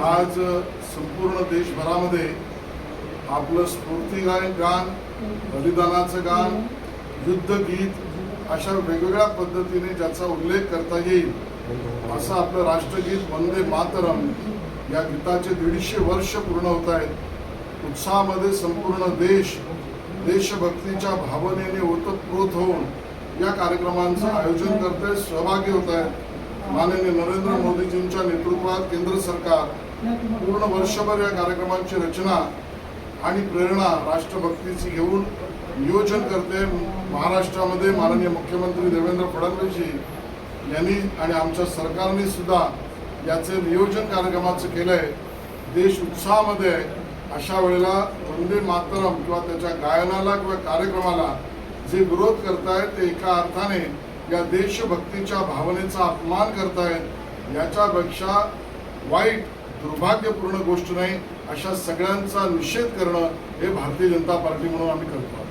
आज संपूर्ण देशभरामध्ये आपलं स्फूर्तीगायक गान बलिदानाचं गान युद्धगीत अशा वेगवेगळ्या पद्धतीने ज्याचा उल्लेख करता येईल असं आपलं राष्ट्रगीत वंदे मातरम या गीताचे दीडशे वर्ष पूर्ण होत आहेत. उत्साहामध्ये संपूर्ण देश देशभक्तीच्या भावनेने ओतप्रोत होऊन या कार्यक्रमांचं आयोजन करत आहे सहभागी होत आहेत. माननीय नरेंद्र मोदीजींच्या नेतृत्वात केंद्र सरकार पूर्ण वर्षभर या कार्यक्रमांची रचना आणि प्रेरणा राष्ट्रभक्तीची घेऊन नियोजन करते. महाराष्ट्रामध्ये माननीय मुख्यमंत्री देवेंद्र फडणवीसजी यांनी आणि आमच्या सरकारने सुद्धा याचे नियोजन कार्यक्रमाचं केलं आहे देश उत्साहामध्ये अशा वेळेला वंदे मातरम किंवा त्याच्या गायनाला किंवा कार्यक्रमाला जे विरोध करतायत ते एका अर्थाने या देशभक्तीच्या भावनेचा अपमान करतायत याच्यापेक्षा वाईट दुर्भाग्यपूर्ण गोष्ट नाही अशा सगळ्यांचा निषेध करणं हे भारतीय जनता पार्टी म्हणून आम्ही करतो.